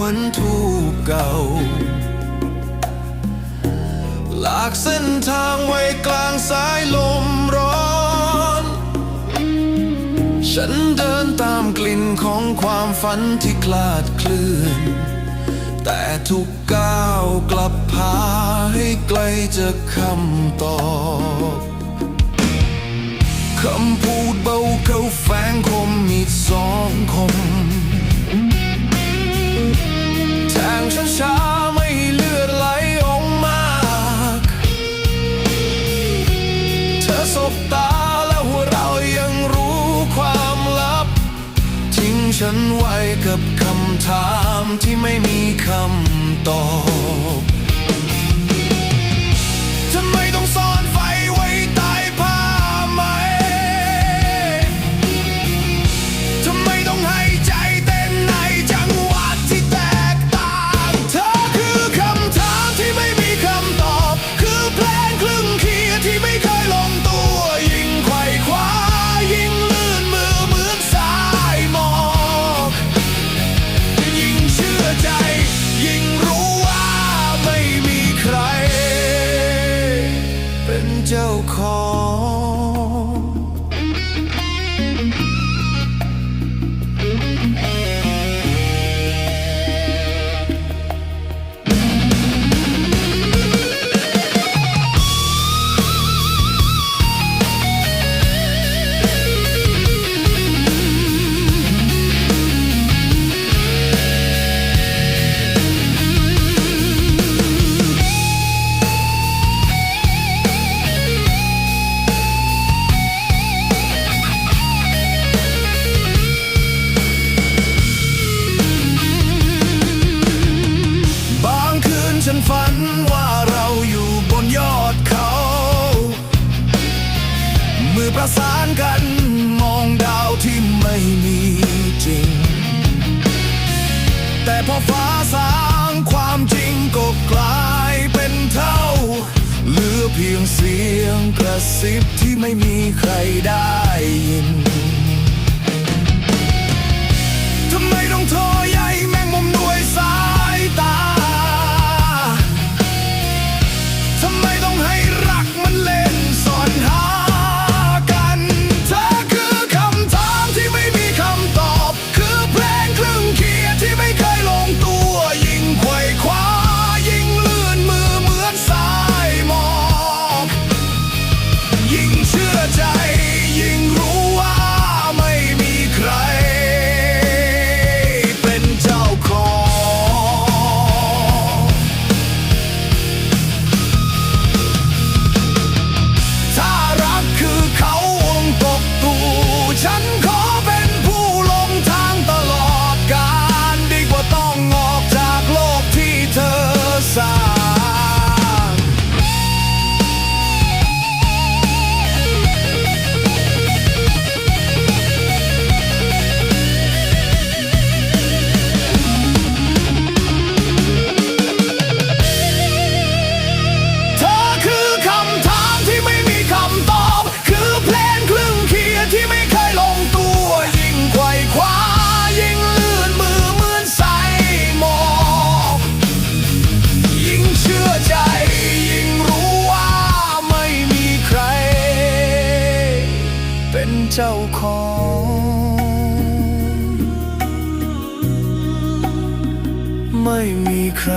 ควันทูบเก่า หลากเส้นทางไว้กลางสายลมร้อน ฉันเดินตามกลิ่นของความฝันที่คลาดเคลื่อน แต่ทุกก้าวกลับพาให้ไกลจะคำตอบคำพูดเบาเขาแฝงคมมีสองคม ฉันไว้กับคำถามที่ไม่มีคำตอบ So call พอฟ้าสางความจริงก็กลายเป็นเท่า เหลือเพียงเสียงกระซิบที่ไม่มีใครได้ยินทำไมต้องโทรใหญ่แมงมุมด้วยสายตา ทำไมต้องให้รักมันเล เจ้าของไม่มีใคร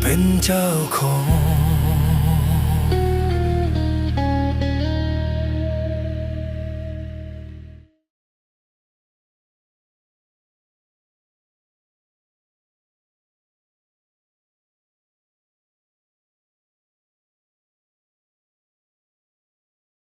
เป็นเจ้าของ